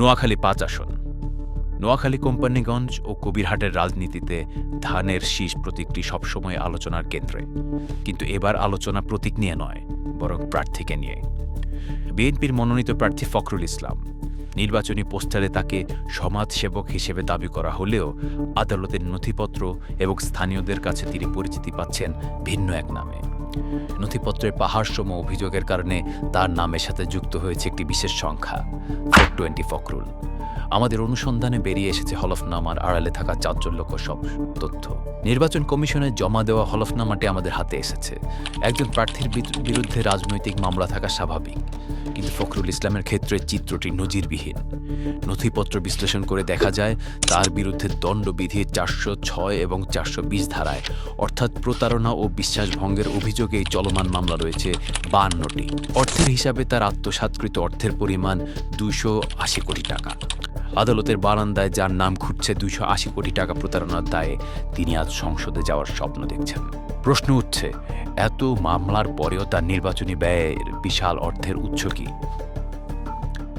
নোয়াখালী পাঁচ আসন। নোয়াখালী কোম্পানিগঞ্জ ও কবিরহাটের রাজনীতিতে ধানের শীষ প্রতীকটি সবসময় আলোচনার কেন্দ্রে। কিন্তু এবার আলোচনা প্রতীক নিয়ে নয়, বরং প্রার্থীকে নিয়ে। বিএনপির মনোনীত প্রার্থী ফখরুল ইসলাম। নির্বাচনী পোস্টারে তাকে সমাজসেবক হিসেবে দাবি করা হলেও আদালতের নথিপত্র এবং স্থানীয়দের কাছে তিনি পরিচিতি পাচ্ছেন ভিন্ন এক নামে। নথিপত্রের পাহাড়সম অভিযোগের কারণে তার নামের সাথে যুক্ত হয়েছে একটি বিশেষ সংখ্যা ফোর টোয়েন্টি ফখরুল আমাদের অনুসন্ধানে বেরিয়ে এসেছে হলফনামার আড়ালে থাকা চাঞ্চল্যকর সব তথ্য। নির্বাচন কমিশনে জমা দেওয়া হলফনামাটি আমাদের হাতে এসেছে। একজন প্রার্থীর বিরুদ্ধে রাজনৈতিক মামলা থাকা স্বাভাবিক। কিন্তু ফখরুল ইসলামের ক্ষেত্রে চিত্রটি নজিরবিহীন। নথিপত্র বিশ্লেষণ করে দেখা যায়, তার বিরুদ্ধে দণ্ডবিধি চারশো ছয় এবং চারশো বিশ ধারায়, অর্থাৎ প্রতারণা ও বিশ্বাসভঙ্গের অভিযোগেই চলমান মামলা রয়েছে বান্নটি। অর্থের হিসাবে তার আত্মসাৎকৃত অর্থের পরিমাণ দুইশো আশি কোটি টাকা। আদালতের বারান্দায় যার নাম খুঁজছে দুইশো আশি কোটি টাকা প্রতারণার দায়ে তিনি আজ সংসদে যাওয়ার স্বপ্ন দেখছেন। প্রশ্ন উঠছে, এত মামলার পরেও তার নির্বাচনী ব্যয়ের বিশাল অর্থের উৎস কি?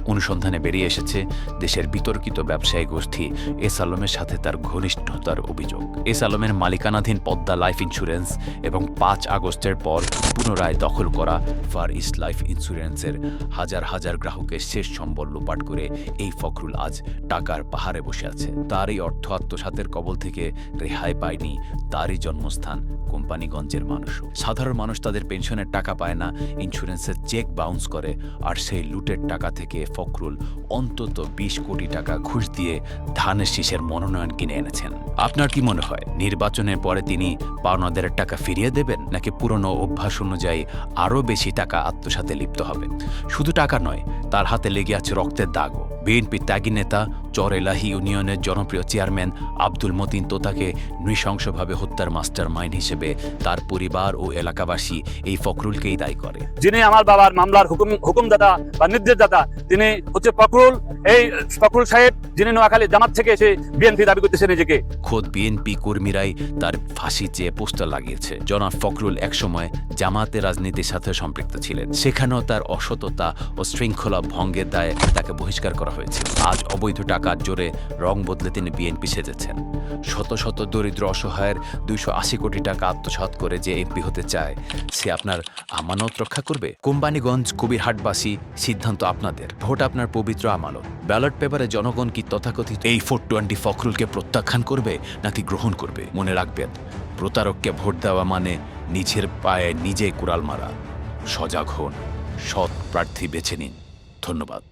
অনুসন্ধানে বেরিয়ে এসেছে দেশের বিতর্কিত ব্যবসায়ী গোষ্ঠী এস আলমের সাথে তার ঘনিষ্ঠতার অভিযোগ। এস আলমের মালিকানাধীন পদ্মা লাইফ ইন্স্যুরেন্স এবং পাঁচ আগস্টের পর পুনরায় দখল করা ফার ইস্ট লাইফ ইন্স্যুরেন্সের হাজার হাজার গ্রাহকের শেষ সম্বল লোপাট করে এই ফখরুল আজ টাকার পাহাড়ে বসে আছে। তার এই অর্থ আত্মসাতের কবল থেকে রেহাই পায়নি তারই জন্মস্থান কোম্পানিগঞ্জের মানুষও। সাধারণ মানুষ তাদের পেনশনের টাকা পায় না, ইন্স্যুরেন্সের চেক বাউন্স করে, আর সেই লুটের টাকা থেকে ফখরুল অন্তত বিশ কোটি টাকা ঘুষ দিয়ে ধানের শীষের মনোনয়ন কিনে এনেছেন। আপনার কি মনে হয়, নির্বাচনের পরে তিনি পাওনাদের টাকা ফিরিয়ে দেবেন, নাকি পুরনো অভ্যাস অনুযায়ী আরও বেশি টাকা আত্মসাতে লিপ্ত হবে শুধু টাকা নয়, তার হাতে লেগে আছে রক্তের দাগও। বিএনপি ত্যাগী নেতা চরেলাহি ইউনিয়নের জনপ্রিয় চেয়ারম্যান আব্দুল মতিন তোতাকে নৃশংসভাবে হত্যার মাস্টার মাইন্ড হিসেবে তার পরিবার ও এলাকাবাসী এই ফখরুলকেই দায়ী করে। যিনি আমার বাবার মামলার হুকুম হুকুমদাতা বা নির্দেশদাতা তিনি হচ্ছে ফখরুল। এই ফখরুল সাহেব যিনি নোয়াখালী জামাত থেকে এসে বিএনপি দাবি করতেছে নিজেকে। খোদ বিএনপি কর্মীরাই তার ফাঁসি চেয়ে পোস্টার লাগিয়েছে। জনাব ফখরুল একসময় জামাতে রাজনীতির সাথে সম্পৃক্ত ছিলেন। সেখানেও তার অসততা ও শৃঙ্খলা ভঙ্গের দায়ে তাকে বহিষ্কার করা হয়েছে। আজ অবৈধ টাকার জোরে রং বদলে তিনি বিএনপি সেজেছেন। শত শত দরিদ্র অসহায়ের দুইশো আশি কোটি টাকা আত্মসাৎ করে যে এমপি হতে চায়, সে আপনার আমানত রক্ষা করবে? কোম্পানিগঞ্জ কবিরহাটবাসী, সিদ্ধান্ত আপনাদের। ভোট আপনার পবিত্র আমানত। ব্যালট পেপারে জনগণ কি তথাকথিত এই ফোর টোয়েন্টি ফখরুলকে প্রত্যাখ্যান করবে, নাকি গ্রহণ করবে? মনে রাখবেন, প্রতারককে ভোট দেওয়া মানে নিজের পায়ে নিজে কুড়াল মারা। সজাগ হন, সৎ প্রার্থী বেছে নিন। ধন্যবাদ।